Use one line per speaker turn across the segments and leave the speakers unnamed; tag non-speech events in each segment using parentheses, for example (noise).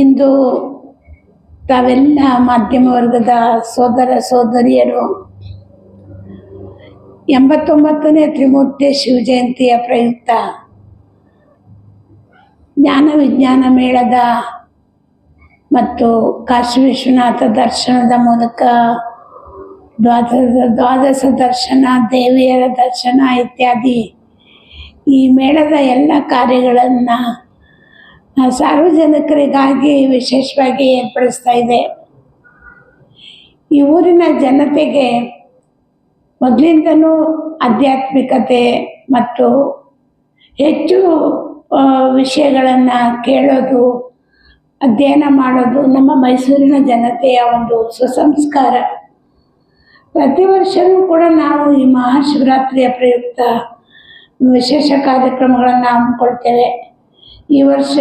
ಇಂದು ತಾವೆಲ್ಲ ಮಾಧ್ಯಮ ವರ್ಗದ ಸೋದರ ಸೋದರಿಯರು, ಎಂಬತ್ತೊಂಬತ್ತನೇ ತ್ರಿಮೂರ್ತಿ ಶಿವಜಯಂತಿಯ ಪ್ರಯುಕ್ತ ಜ್ಞಾನ ವಿಜ್ಞಾನ ಮೇಳದ ಮತ್ತು ಕಾಶಿ ವಿಶ್ವನಾಥ ದರ್ಶನದ ಮೂಲಕ ದ್ವಾದಶ ದ್ವಾದಶ ದರ್ಶನ, ದೇವಿಯರ ದರ್ಶನ ಇತ್ಯಾದಿ ಈ ಮೇಳದ ಎಲ್ಲ ಕಾರ್ಯಗಳನ್ನು ಸಾರ್ವಜನಿಕರಿಗಾಗಿ ವಿಶೇಷವಾಗಿ ಏರ್ಪಡಿಸ್ತಾ ಇದೆ. ಈ ಊರಿನ ಜನತೆಗೆ ಮೊದಲಿಂದನೂ ಆಧ್ಯಾತ್ಮಿಕತೆ ಮತ್ತು ಹೆಚ್ಚು ವಿಷಯಗಳನ್ನು ಕೇಳೋದು, ಅಧ್ಯಯನ ಮಾಡೋದು ನಮ್ಮ ಮೈಸೂರಿನ ಜನತೆಯ ಒಂದು ಸುಸಂಸ್ಕಾರ. ಪ್ರತಿ ವರ್ಷವೂ ಕೂಡ ನಾವು ಈ ಮಹಾಶಿವರಾತ್ರಿಯ ಪ್ರಯುಕ್ತ ವಿಶೇಷ ಕಾರ್ಯಕ್ರಮಗಳನ್ನು ಹಮ್ಮಿಕೊಳ್ತೇವೆ. ಈ ವರ್ಷ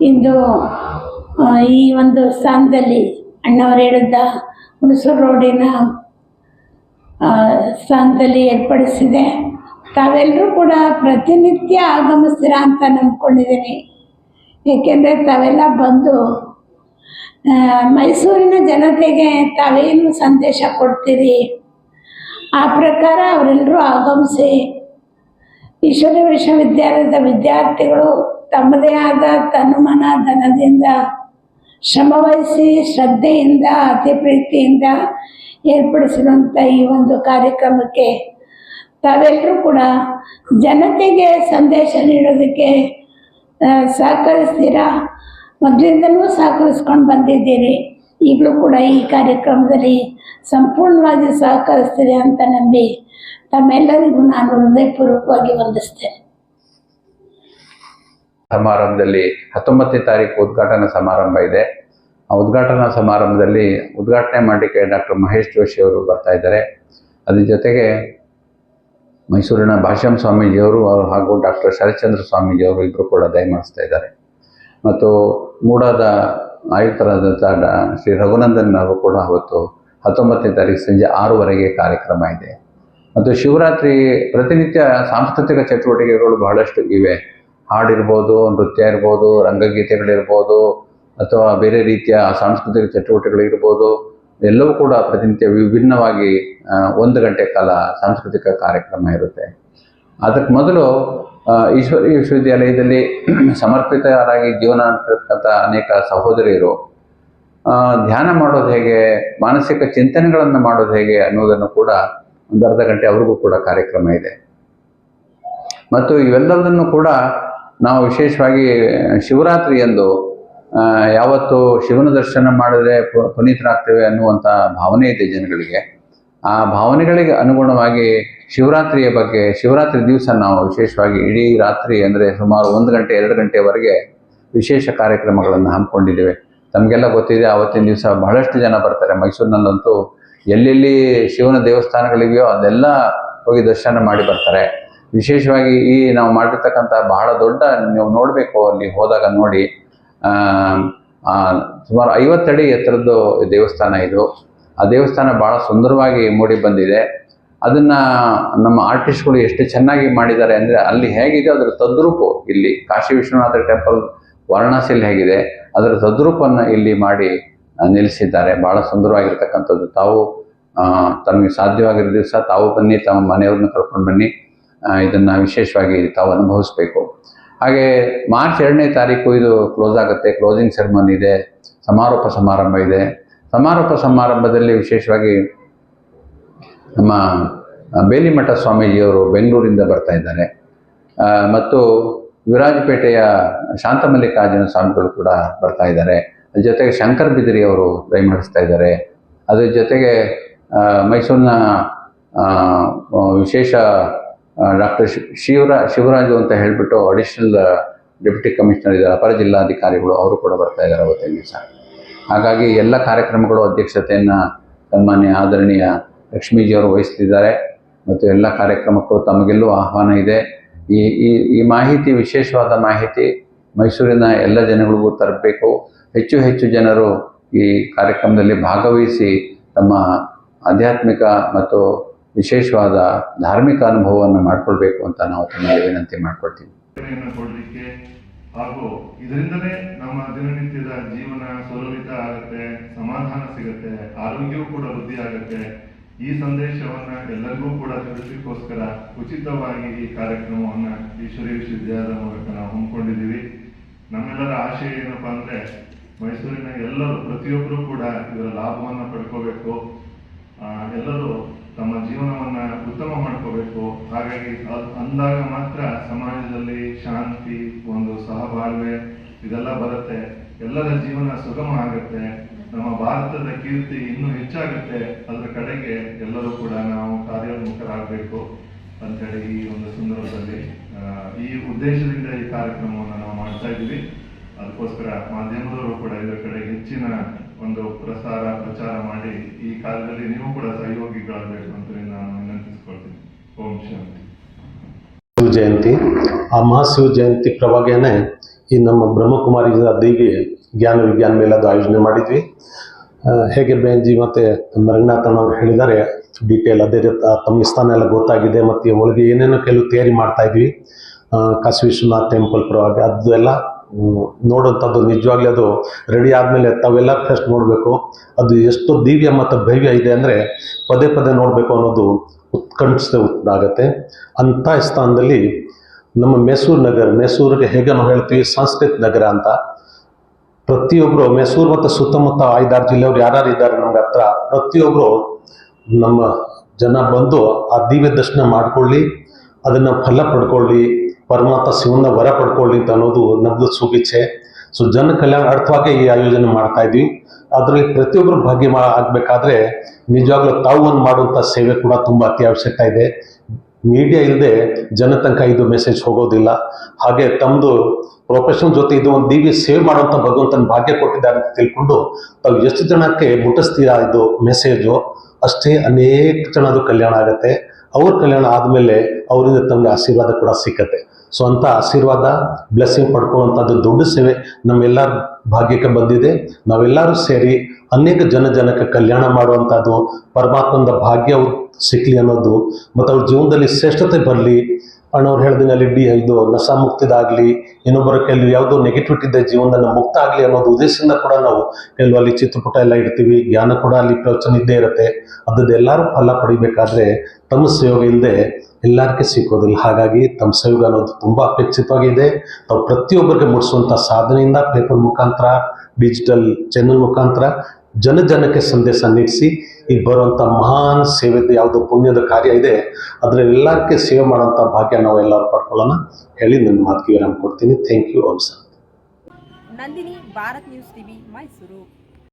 ಇಂದು ಈ ಒಂದು ಸ್ಥಾನದಲ್ಲಿ ಅಣ್ಣವರು ಹೇಳಿದ್ದ ಹುಣಸೂರು ರೋಡಿನ ಸ್ಥಾನದಲ್ಲಿ ಏರ್ಪಡಿಸಿದೆ. ತಾವೆಲ್ಲರೂ ಕೂಡ ಪ್ರತಿನಿತ್ಯ ಆಗಮಿಸ್ತೀರಾ ಅಂತ ನಂಬ್ಕೊಂಡಿದ್ದೀನಿ. ಏಕೆಂದರೆ ತಾವೆಲ್ಲ ಬಂದು ಮೈಸೂರಿನ ಜನತೆಗೆ ತಾವೇನು ಸಂದೇಶ ಕೊಡ್ತೀರಿ? ಆ ಪ್ರಕಾರ ಅವರೆಲ್ಲರೂ ಆಗಮಿಸಿ ಈಶ್ವರ ವಿಶ್ವವಿದ್ಯಾಲಯದ ವಿದ್ಯಾರ್ಥಿಗಳು ತಮ್ಮದೇ ಆದ ತನುಮನ ಧನದಿಂದ ಶ್ರಮವಹಿಸಿ ಶ್ರದ್ಧೆಯಿಂದ ಅತಿ ಪ್ರೀತಿಯಿಂದ ಏರ್ಪಡಿಸಿರುವಂಥ ಈ ಒಂದು ಕಾರ್ಯಕ್ರಮಕ್ಕೆ ತಾವೆಲ್ಲರೂ ಕೂಡ ಜನತೆಗೆ ಸಂದೇಶ ನೀಡೋದಕ್ಕೆ ಸಹಕರಿಸ್ತೀರಾ? ಮೊದಲಿಂದಲೂ ಸಹಕರಿಸ್ಕೊಂಡು ಬಂದಿದ್ದೀರಿ. ಈಗಲೂ ಕೂಡ ಈ ಕಾರ್ಯಕ್ರಮದಲ್ಲಿ ಸಂಪೂರ್ಣವಾಗಿ ಸಹಕರಿಸ್ತೀರಿ ಅಂತ ನಂಬಿ ತಮ್ಮೆಲ್ಲರಿಗೂ ನಾನು ಹೃದಯಪೂರ್ವಕವಾಗಿ ವಂದಿಸ್ತೇನೆ.
ಸಮಾರಂಭದಲ್ಲಿ ಹತ್ತೊಂಬತ್ತನೇ ತಾರೀಕು ಉದ್ಘಾಟನಾ ಸಮಾರಂಭ ಇದೆ. ಆ ಉದ್ಘಾಟನಾ ಸಮಾರಂಭದಲ್ಲಿ ಉದ್ಘಾಟನೆ ಮಾಡಲಿಕ್ಕೆ ಡಾಕ್ಟರ್ ಮಹೇಶ್ ಜೋಶಿ ಅವರು ಬರ್ತಾ ಇದ್ದಾರೆ. ಅದ್ರ ಜೊತೆಗೆ ಮೈಸೂರಿನ ಭಾಷ್ಯಂ ಸ್ವಾಮೀಜಿಯವರು ಹಾಗೂ ಡಾಕ್ಟರ್ ಶರತ್ಚಂದ್ರ ಸ್ವಾಮೀಜಿಯವರು ಇಬ್ಬರು ಕೂಡ ದಯಮಾಡಿಸ್ತಾ ಇದ್ದಾರೆ. ಮತ್ತು ಮೂಡಾದ ಆಯುಕ್ತರಾದಂಥ ಶ್ರೀ ರಘುನಂದನ್ ಅವರು ಕೂಡ ಅವತ್ತು ಹತ್ತೊಂಬತ್ತನೇ ತಾರೀಕು ಸಂಜೆ ಆರೂವರೆಗೆ ಕಾರ್ಯಕ್ರಮ ಇದೆ. ಮತ್ತು ಶಿವರಾತ್ರಿ ಪ್ರತಿನಿತ್ಯ ಸಾಂಸ್ಕೃತಿಕ ಚಟುವಟಿಕೆಗಳು ಬಹಳಷ್ಟು ಇವೆ. ಹಾಡಿರ್ಬೋದು, ನೃತ್ಯ ಇರ್ಬೋದು, ರಂಗಗೀತೆಗಳಿರ್ಬೋದು, ಅಥವಾ ಬೇರೆ ರೀತಿಯ ಸಾಂಸ್ಕೃತಿಕ ಚಟುವಟಿಕೆಗಳಿರ್ಬೋದು, ಎಲ್ಲವೂ ಕೂಡ ಪ್ರತಿನಿತ್ಯ ವಿಭಿನ್ನವಾಗಿ ಒಂದು ಗಂಟೆ ಕಾಲ ಸಾಂಸ್ಕೃತಿಕ ಕಾರ್ಯಕ್ರಮ ಇರುತ್ತೆ. ಅದಕ್ಕೆ ಮೊದಲು ಈಶ್ವರಿ ವಿಶ್ವವಿದ್ಯಾಲಯದಲ್ಲಿ (clears throat) ಸಮರ್ಪಿತರಾಗಿ ಜೀವನ ನಡೆಸಿರ್ತಕ್ಕಂಥ ಅನೇಕ ಸಹೋದರಿಯರು ಧ್ಯಾನ ಮಾಡೋದು ಹೇಗೆ, ಮಾನಸಿಕ ಚಿಂತನೆಗಳನ್ನು ಮಾಡೋದು ಹೇಗೆ ಅನ್ನೋದನ್ನು ಕೂಡ ಒಂದು ಅರ್ಧ ಗಂಟೆ ಅವ್ರಿಗೂ ಕೂಡ ಕಾರ್ಯಕ್ರಮ ಇದೆ. ಮತ್ತು ಇವೆಲ್ಲದನ್ನು ಕೂಡ ನಾವು ವಿಶೇಷವಾಗಿ ಶಿವರಾತ್ರಿಯಂದು ಯಾವತ್ತು ಶಿವನ ದರ್ಶನ ಮಾಡಿದ್ರೆ ಪುನೀತರಾಗ್ತೇವೆ ಅನ್ನುವಂಥ ಭಾವನೆ ಇದೆ ಜನಗಳಿಗೆ. ಆ ಭಾವನೆಗಳಿಗೆ ಅನುಗುಣವಾಗಿ ಶಿವರಾತ್ರಿಯ ಬಗ್ಗೆ, ಶಿವರಾತ್ರಿ ದಿವಸ ನಾವು ವಿಶೇಷವಾಗಿ ಇಡೀ ರಾತ್ರಿ ಅಂದರೆ ಸುಮಾರು ಒಂದು ಗಂಟೆ, ಎರಡು ಗಂಟೆವರೆಗೆ ವಿಶೇಷ ಕಾರ್ಯಕ್ರಮಗಳನ್ನು ಹಮ್ಮಿಕೊಂಡಿದ್ದೇವೆ. ತಮಗೆಲ್ಲ ಗೊತ್ತಿದೆ, ಆವತ್ತಿನ ದಿವಸ ಬಹಳಷ್ಟು ಜನ ಬರ್ತಾರೆ. ಮೈಸೂರಿನಲ್ಲಂತೂ ಎಲ್ಲೆಲ್ಲಿ ಶಿವನ ದೇವಸ್ಥಾನಗಳಿವೆಯೋ ಅದೆಲ್ಲ ಹೋಗಿ ದರ್ಶನ ಮಾಡಿ ಬರ್ತಾರೆ. ವಿಶೇಷವಾಗಿ ಈ ನಾವು ಮಾಡಿರ್ತಕ್ಕಂಥ ಬಹಳ ದೊಡ್ಡ ನೀವು ನೋಡಬೇಕು ಅಲ್ಲಿ ಹೋದಾಗ ನೋಡಿ. ಸುಮಾರು ಐವತ್ತಡಿ ಎತ್ತರದ್ದು ದೇವಸ್ಥಾನ ಇದು. ಆ ದೇವಸ್ಥಾನ ಬಹಳ ಸುಂದರವಾಗಿ ಮೂಡಿ ಬಂದಿದೆ. ಅದನ್ನು ನಮ್ಮ ಆರ್ಟಿಸ್ಟ್ಗಳು ಎಷ್ಟು ಚೆನ್ನಾಗಿ ಮಾಡಿದ್ದಾರೆ ಅಂದರೆ ಅಲ್ಲಿ ಹೇಗಿದೆ ಅದರ ತದ್ರೂಪು ಇಲ್ಲಿ ಕಾಶಿ ವಿಶ್ವನಾಥ ಟೆಂಪಲ್ ವಾರಣಾಸಿಯಲ್ಲಿ ಹೇಗಿದೆ. ಅದರ ತದ್ರೂಪನ್ನು ಇಲ್ಲಿ ಮಾಡಿ ನಿಲ್ಲಿಸಿದ್ದಾರೆ. ಬಹಳ ಸುಂದರವಾಗಿರ್ತಕ್ಕಂಥದ್ದು. ತಾವು ತಮಗೆ ಸಾಧ್ಯವಾಗಿರೋ ದಿವಸ ತಾವು ಬನ್ನಿ, ತಮ್ಮ ಮನೆಯವ್ರನ್ನ ಕರ್ಕೊಂಡು ಬನ್ನಿ. ಇದನ್ನು ವಿಶೇಷವಾಗಿ ತಾವು ಅನುಭವಿಸ್ಬೇಕು. ಹಾಗೆ ಮಾರ್ಚ್ ಎರಡನೇ ತಾರೀಕು ಇದು ಕ್ಲೋಸ್ ಆಗುತ್ತೆ. ಕ್ಲೋಸಿಂಗ್ ಸೆರೆಮನಿ ಇದೆ. ಸಮಾರೋಪ ಸಮಾರಂಭ ಇದೆ. ಸಮಾರೋಪ ಸಮಾರಂಭದಲ್ಲಿ ವಿಶೇಷವಾಗಿ ನಮ್ಮ ಬೇಲಿಮಠ ಸ್ವಾಮೀಜಿಯವರು ಬೆಂಗಳೂರಿಂದ ಬರ್ತಾ ಇದ್ದಾರೆ. ಮತ್ತು ವಿರಾಜಪೇಟೆಯ ಶಾಂತಮಲ್ಲಿಕಾರ್ಜುನ ಸ್ವಾಮಿಗಳು ಕೂಡ ಬರ್ತಾ ಇದ್ದಾರೆ. ಜೊತೆಗೆ ಶಂಕರ್ ಬಿದಿರಿ ಅವರು ದಯಮಾಡಿಸ್ತಾ ಇದ್ದಾರೆ. ಅದ್ರ ಜೊತೆಗೆ ಮೈಸೂರಿನ ವಿಶೇಷ ಡಾಕ್ಟರ್ ಶಿವರಾ, ಶಿವರಾಜು ಅಂತ ಹೇಳಿಬಿಟ್ಟು ಅಡಿಷನಲ್ ಡೆಪ್ಯೂಟಿ ಕಮಿಷನರ್ ಇದ್ದಾರೆ. ಅಪರ ಜಿಲ್ಲಾಧಿಕಾರಿಗಳು ಅವರು ಕೂಡ ಬರ್ತಾ ಇದ್ದಾರೆ ಅವತ್ತಿನ ದಿವಸ ಹಾಗಾಗಿ ಎಲ್ಲ ಕಾರ್ಯಕ್ರಮಗಳು ಅಧ್ಯಕ್ಷತೆಯನ್ನು ಸನ್ಮಾನ್ಯ ಆದರಣೀಯ ಲಕ್ಷ್ಮೀಜಿಯವರು ವಹಿಸ್ತಿದ್ದಾರೆ. ಮತ್ತು ಎಲ್ಲ ಕಾರ್ಯಕ್ರಮಕ್ಕೂ ತಮಗೆಲ್ಲೂ ಆಹ್ವಾನ ಇದೆ. ಈ ಈ ಮಾಹಿತಿ, ವಿಶೇಷವಾದ ಮಾಹಿತಿ ಮೈಸೂರಿನ ಎಲ್ಲ ಜನಗಳಿಗೂ ತರಬೇಕು ಹೆಚ್ಚು ಹೆಚ್ಚು ಜನರು ಈ ಕಾರ್ಯಕ್ರಮದಲ್ಲಿ ಭಾಗವಹಿಸಿ ತಮ್ಮ ಆಧ್ಯಾತ್ಮಿಕ ಮತ್ತು ವಿಶೇಷವಾದ ಧಾರ್ಮಿಕ ಅನುಭವವನ್ನು ಮಾಡಿಕೊಳ್ಬೇಕು ಅಂತ ನಾವು ತಮಗೆ ವಿನಂತಿ ಮಾಡ್ಕೊಳ್ತೀವಿ.
ಹಾಗೂ ಇದರಿಂದಲೇ ನಮ್ಮ ದಿನನಿತ್ಯದ ಜೀವನ ಸುಲಲಿತ ಆಗುತ್ತೆ, ಸಮಾಧಾನ ಸಿಗುತ್ತೆ, ಆರೋಗ್ಯವೂ ಕೂಡ ವೃದ್ಧಿ ಆಗುತ್ತೆ ಈ ಸಂದೇಶವನ್ನ ಎಲ್ಲರಿಗೂ ಕೂಡ ತಿಳಿಸಲಿಕ್ಕೋಸ್ಕರ ಉಚಿತವಾಗಿ ಈ ಕಾರ್ಯಕ್ರಮವನ್ನ ಈಶ್ವರಿ ವಿಶ್ವವಿದ್ಯಾಲಯದ ಮೂಲಕ ನಾವು ಹಮ್ಮಿಕೊಂಡಿದ್ದೀವಿ. ನಮ್ಮೆಲ್ಲರ ಆಶಯ ಏನಪ್ಪಾ ಅಂದ್ರೆ ಮೈಸೂರಿನ ಎಲ್ಲರೂ ಪ್ರತಿಯೊಬ್ಬರು ಕೂಡ ಇದರ ಲಾಭವನ್ನ ಪಡ್ಕೋಬೇಕು. ಎಲ್ಲರೂ ತಮ್ಮ ಜೀವನವನ್ನ ಉತ್ತಮ ಮಾಡ್ಕೋಬೇಕು. ಹಾಗಾಗಿ ಅದ್- ಅಂದಾಗ ಮಾತ್ರ ಸಮಾಜದಲ್ಲಿ ಶಾಂತಿ, ಒಂದು ಸಹಬಾಳ್ವೆ ಇದೆಲ್ಲ ಬರುತ್ತೆ. ಎಲ್ಲರ ಜೀವನ ಸುಗಮ ಆಗುತ್ತೆ. ನಮ್ಮ ಭಾರತದ ಕೀರ್ತಿ ಇನ್ನೂ ಹೆಚ್ಚಾಗುತ್ತೆ. ಅದರ ಕಡೆಗೆ ಎಲ್ಲರೂ ಕೂಡ ನಾವು ಕಾರ್ಯೋನ್ಮುಖರಾಗಬೇಕು ಅಂತೇಳಿ ಈ ಒಂದು ಸಂದರ್ಭದಲ್ಲಿ ಈ ಉದ್ದೇಶದಿಂದ ಈ ಕಾರ್ಯಕ್ರಮವನ್ನು ನಾವು ಮಾಡ್ತಾ ಇದ್ದೀವಿ. ಅದಕ್ಕೋಸ್ಕರ ಮಾಧ್ಯಮದವರು ಕೂಡ ಇದರ ಕಡೆ ಹೆಚ್ಚಿನ ಒಂದು ಪ್ರಸಾರ, ಪ್ರಚಾರ ಮಾಡಿ ಈ ಕಾಲದಲ್ಲಿ ನೀವು ಕೂಡ ಸಹಯೋಗಿಗಳಾಗಬೇಕು ಅಂತ ನಾನು ವಿನಂತಿಸ್ಕೊಳ್ತೀನಿ. ಓಂ ಶಾಂತಿ.
ಜಯಂತಿ ಆ ಮಹಾಶಿವ ಜಯಂತಿ ಪ್ರಭಾಗೇನೆ ಈ ನಮ್ಮ ಬ್ರಹ್ಮಕುಮಾರಿ ದೇವಿ ಜ್ಞಾನ ವಿಜ್ಞಾನ ಮೇಲೆ ಅದು ಆಯೋಜನೆ ಮಾಡಿದ್ವಿ. ಹೇಗೆ ಬೇಂಜಿ ಮತ್ತು ರಂಗನಾಥನ್ ಅವರು ಹೇಳಿದ್ದಾರೆ ಡೀಟೇಲ್ ಅದೇ ರೀತಿ ತಮ್ಮ ಸ್ಥಾನ ಎಲ್ಲ ಗೊತ್ತಾಗಿದೆ ಮತ್ತು ಒಳಗೆ ಏನೇನೋ ಕೆಲವು ತಯಾರಿ ಮಾಡ್ತಾ ಇದ್ವಿ. ಆ, ಕಾಶಿ ವಿಶ್ವನಾಥ್ ಟೆಂಪಲ್ ಪರವಾಗಿ ಅದು ಎಲ್ಲ ನೋಡುವಂಥದ್ದು ನಿಜವಾಗ್ಲೂ ಅದು ರೆಡಿ ಆದಮೇಲೆ ತಾವೆಲ್ಲ ಫಸ್ಟ್ ನೋಡಬೇಕು. ಅದು ಎಷ್ಟು ದಿವ್ಯ ಮತ್ತು ಭವ್ಯ ಇದೆ ಅಂದರೆ ಪದೇ ಪದೇ ನೋಡಬೇಕು ಅನ್ನೋದು ಉತ್ಕಂಠಿಸಿದ ಆಗುತ್ತೆ. ಅಂಥ ಸ್ಥಾನದಲ್ಲಿ ನಮ್ಮ ಮೈಸೂರು ನಗರ, ಮೈಸೂರಿಗೆ ಹೇಗೆ ನಾವು ಹೇಳ್ತೀವಿ, ಸಂಸ್ಕೃತ ನಗರ ಅಂತ. ಪ್ರತಿಯೊಬ್ಬರು ಮೈಸೂರು ಮತ್ತು ಸುತ್ತಮುತ್ತ ಐದಾರು ಜಿಲ್ಲೆಯವರು ಯಾರ್ಯಾರು ಇದ್ದಾರೆ ನಮ್ಗೆ ಹತ್ರ ಪ್ರತಿಯೊಬ್ಬರು ನಮ್ಮ ಜನ ಬಂದು ಆ ದಿವ್ಯ ದರ್ಶನ ಮಾಡ್ಕೊಳ್ಳಿ, ಅದನ್ನು ಫಲ ಪಡ್ಕೊಳ್ಳಿ, ಪರಮಾತ್ಮ ಶಿವನ ವರ ಪಡ್ಕೊಳ್ಳಿ ಅಂತ ಅನ್ನೋದು ನಮ್ಮದು ಸುಗಿಚ್ಛೆ ಸೊ ಜನ ಕಲ್ಯಾಣ ಅರ್ಥವಾಗಿ ಈ ಆಯೋಜನೆ ಮಾಡ್ತಾ ಇದ್ವಿ. ಅದರಲ್ಲಿ ಪ್ರತಿಯೊಬ್ಬರು ಭಾಗ್ಯ ಆಗಬೇಕಾದ್ರೆ ನಿಜವಾಗ್ಲೂ ತಾವು ಒಂದು ಮಾಡುವಂಥ ಸೇವೆ ಕೂಡ ತುಂಬ ಅತ್ಯವಶ್ಯಕ ಇದೆ. ಮೀಡಿಯಾ ಇಲ್ಲದೆ ಜನ ತನಕ ಇದು ಮೆಸೇಜ್ ಹೋಗೋದಿಲ್ಲ. ಹಾಗೆ ತಮ್ಮದು ಪ್ರೊಫೆಷನ್ ಜೊತೆ ಇದು ಒಂದು ದಿವ್ಯ ಸೇವ್ ಮಾಡುವಂಥ ಭಗವಂತನ ಭಾಗ್ಯ ಕೊಟ್ಟಿದ್ದಾರೆ ಅಂತ ತಿಳ್ಕೊಂಡು ತಾವು ಎಷ್ಟು ಜನಕ್ಕೆ ಮುಟ್ಟಿಸ್ತೀರಾ ಇದು ಮೆಸೇಜು ಅಷ್ಟೇ ಅನೇಕ ಜನದು ಕಲ್ಯಾಣ ಆಗುತ್ತೆ. ಅವ್ರ ಕಲ್ಯಾಣ ಆದಮೇಲೆ ಅವರಿಂದ ತಮಗೆ ಆಶೀರ್ವಾದ ಕೂಡ ಸಿಕ್ಕತ್ತೆ. ಸೊ ಅಂಥ ಆಶೀರ್ವಾದ ಬ್ಲೆಸ್ಸಿಂಗ್ ಪಡ್ಕೊಳ್ಳುವಂಥದ್ದು ದೊಡ್ಡ ಸೇವೆ ನಮ್ಮೆಲ್ಲರ ಭಾಗ್ಯಕ್ಕೆ ಬಂದಿದೆ. ನಾವೆಲ್ಲರೂ ಸೇರಿ ಅನೇಕ ಜನ ಜನಕ್ಕೆ ಕಲ್ಯಾಣ ಮಾಡುವಂಥದ್ದು, ಪರಮಾತ್ಮನ ಭಾಗ್ಯ ಸಿಕ್ಕಲಿ ಅನ್ನೋದು, ಮತ್ತು ಅವ್ರ ಜೀವನದಲ್ಲಿ ಶ್ರೇಷ್ಠತೆ ಬರಲಿ. ಅಣ್ಣವ್ರು ಹೇಳ್ದಂಗೆ ಅಲ್ಲಿ ಡಿ ಇದು ನಸ ಮುಕ್ತಿದಾಗಲಿ. ಇನ್ನೊಬ್ಬರ ಕೆಲವು ಯಾವುದೋ ನೆಗೆಟಿವಿಟಿ ಇದೆ ಜೀವನದಲ್ಲಿ ಮುಕ್ತ ಆಗಲಿ ಅನ್ನೋದು ಉದ್ದೇಶದಿಂದ ಕೂಡ ನಾವು ಕೆಲವು ಅಲ್ಲಿ ಚಿತ್ರಪಟ ಎಲ್ಲ ಇಡ್ತೀವಿ, ಜ್ಞಾನ ಕೂಡ ಅಲ್ಲಿ ಪ್ರವಚನ ಇದ್ದೇ ಇರುತ್ತೆ. ಅದ್ರದ್ದು ಎಲ್ಲರೂ ಫಲ ಪಡಿಬೇಕಾದ್ರೆ ತಮ್ಮ ಸಹಯೋಗ ಇಲ್ಲದೆ ಎಲ್ಲರಿಗೂ ಸಿಕ್ಕೋದಿಲ್ಲ ಹಾಗಾಗಿ ತಮ್ಮ ಸಹಯೋಗ ಅನ್ನೋದು ತುಂಬ ಅಪೇಕ್ಷಿತವಾಗಿದೆ. ತಾವು ಪ್ರತಿಯೊಬ್ಬರಿಗೆ ಮುಟ್ಟಿಸುವಂಥ ಸಾಧನೆಯಿಂದ ಪೇಪರ್ ಮುಖಾಂತರ, ಡಿಜಿಟಲ್ ಚಾನೆಲ್ ಮುಖಾಂತರ ಜನ ಜನಕ್ಕೆ ಸಂದೇಶ ನೀಡಿಸಿ ಈಗ ಬರುವಂಥ ಮಹಾನ್ ಸೇವೆದ ಯಾವುದು ಪುಣ್ಯದ ಕಾರ್ಯ ಇದೆ ಅದರ ಎಲ್ಲರಿಗೆ ಸೇವೆ ಮಾಡುವಂಥ ಭಾಗ್ಯ ನಾವು ಎಲ್ಲರೂ ಪಡ್ಕೊಳ್ಳೋಣ. ಹೇಳಿ ನನ್ನ ಮಾತಿಗೆ ವಿರಾಮ ಕೊಡ್ತೀನಿ. Thank you Om sir
Nandini, Bharat news TV, Mysuru.